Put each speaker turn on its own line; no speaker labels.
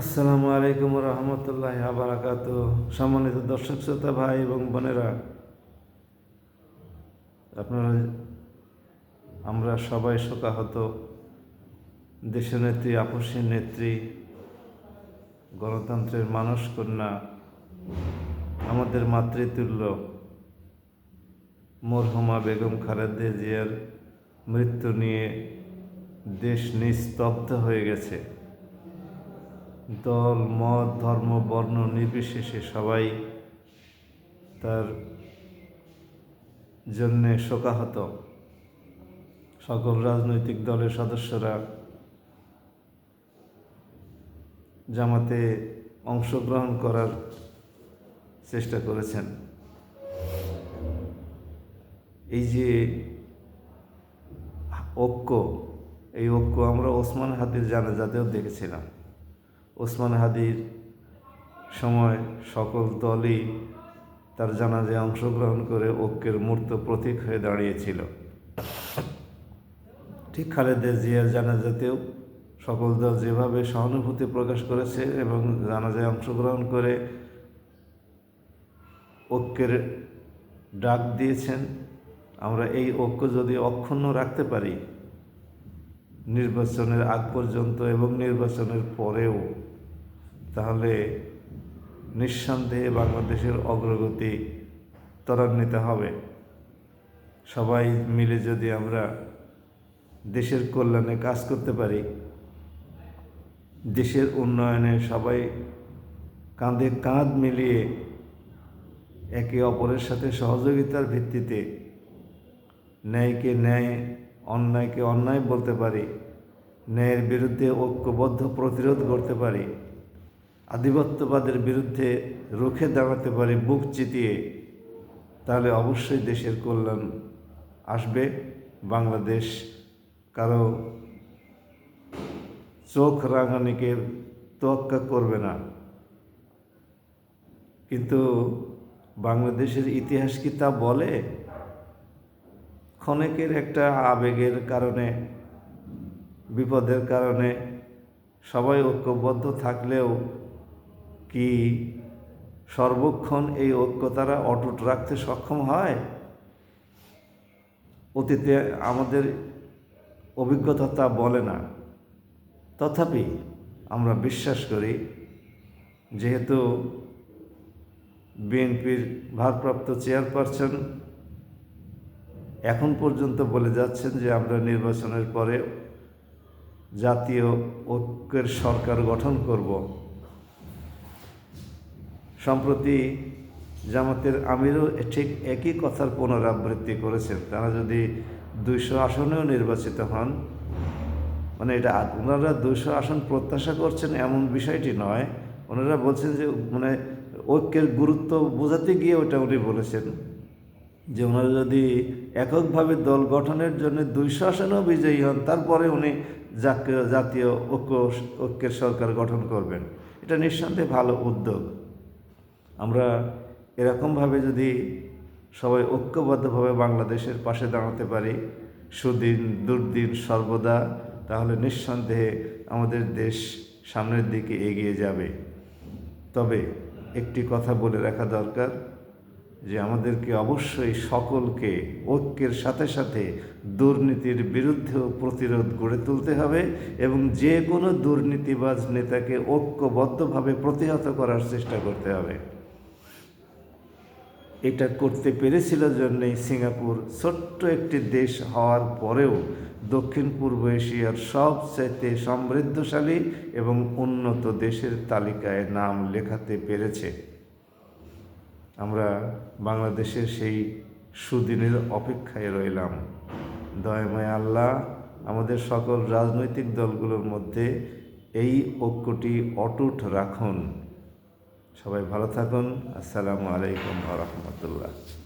আসসালামু আলাইকুম রহমতুল্লাহ আবরাকাত সম্মানিত দর্শক শ্রোতা ভাই এবং বোনেরা, আপনারা, আমরা সবাই শোকাহত। দেশনেত্রী আপসী নেত্রী, গণতন্ত্রের মানস কন্যা আমাদের মাতৃতুল্য মরহুমা বেগম খালেদা জিয়ার মৃত্যু নিয়ে দেশ নিস্তব্ধ হয়ে গেছে। দল, মত, ধর্ম, বর্ণ নির্বিশেষে সবাই তার জন্যে শোকাহত। সকল রাজনৈতিক দলের সদস্যরা জামাতে অংশগ্রহণ করার চেষ্টা করেছেন। এই যে ঐক্য, এই ঐক্য আমরা ওসমান হাদির জানাজাতেও দেখেছিলাম। ওসমান হাদির সময় সকল দলই তার জানাজায় অংশগ্রহণ করে ঐক্যের মূর্ত প্রতীক হয়ে দাঁড়িয়েছিল। ঠিক খালেদা জিয়ার জানাজাতেও সকল দল যেভাবে সহানুভূতি প্রকাশ করেছে এবং জানাজায় অংশগ্রহণ করে ঐক্যের ডাক দিয়েছেন, আমরা এই ঐক্য যদি অক্ষুণ্ণ রাখতে পারি নির্বাচনের আগ পর্যন্ত এবং নির্বাচনের পরেও, তাহলে নিঃসন্দেহে বাংলাদেশের অগ্রগতি ত্বরান্বিত হবে। সবাই মিলে যদি আমরা দেশের কল্যাণে কাজ করতে পারি, দেশের উন্নয়নে সবাই কাঁধে কাঁধ মিলিয়ে একে অপরের সাথে সহযোগিতার ভিত্তিতে ন্যায়কে ন্যায় অন্যায়কে অন্যায় বলতে পারি, ন্যায়ের বিরুদ্ধে ঐক্যবদ্ধ প্রতিরোধ করতে পারি, আধিপত্যবাদের বিরুদ্ধে রুখে দাঁড়াতে পারি বুক চিতিয়ে, তাহলে অবশ্যই দেশের কল্যাণ আসবে, বাংলাদেশ কারও চোখ রাঙানিকে তোয়াক্কা করবে না। কিন্তু বাংলাদেশের ইতিহাস কি তা বলে? ক্ষণেকের একটা আবেগের কারণে, বিপদের কারণে সবাই ঐক্যবদ্ধ থাকলেও কি সর্বক্ষণ এই ঐক্য তারা অটুট রাখতে সক্ষম হয়? অতীতে আমাদের অভিজ্ঞতা তা বলে না। তথাপি আমরা বিশ্বাস করি, যেহেতু বিএনপির ভারপ্রাপ্ত চেয়ারপারসন এখন পর্যন্ত বলে যাচ্ছেন যে আমরা নির্বাচনের পরে জাতীয় ঐক্যের সরকার গঠন করব। সম্প্রতি জামাতের আমিরও ঠিক একই কথার পুনরাবৃত্তি করেছেন। তারা যদি দুইশো আসনেও নির্বাচিত হন মানে এটা ওনারা দুইশো আসন প্রত্যাশা করছেন এমন বিষয়টি নয়। ওনারা বলছেন যে মানে ঐক্যের গুরুত্ব বোঝাতে গিয়ে ওটা উনি বলেছেন। যে ওনারা যদি এককভাবে দল গঠনের জন্য দুইশো আসনেও বিজয়ী হন, তারপরে উনি জাতীয় ঐক্য, ঐক্যের সরকার গঠন করবেন। এটা নিঃসন্দেহে ভালো উদ্যোগ। আমরা এরকমভাবে যদি সবাই ঐক্যবদ্ধভাবে বাংলাদেশের পাশে দাঁড়াতে পারি, সুদিন, দুর্দিন, সর্বদা, তাহলে নিঃসন্দেহে আমাদের দেশ সামনের দিকে এগিয়ে যাবে। তবে একটি কথা বলে রাখা দরকার যে আমাদেরকে অবশ্যই সকলকে ঐক্যের সাথে সাথে দুর্নীতির বিরুদ্ধেও প্রতিরোধ গড়ে তুলতে হবে এবং যে কোনো দুর্নীতিবাজ নেতাকে ঐক্যবদ্ধভাবে প্রতিহত করার চেষ্টা করতে হবে। এটা করতে পেরেছিল জন্যেই সিঙ্গাপুর ছোট্ট একটি দেশ হওয়ার পরেও দক্ষিণ পূর্ব এশিয়ার সবচাইতে সমৃদ্ধশালী এবং উন্নত দেশের তালিকায় নাম লেখাতে পেরেছে। আমরা বাংলাদেশের সেই সুদিনের অপেক্ষায় রইলাম। দয়াময় আল্লাহ, আমাদের সকল রাজনৈতিক দলগুলোর মধ্যে এই ঐক্যটি অটুট রাখুন। সবাই ভালো থাকুন। আসসালামু আলাইকুম রহমতুল্লাহ।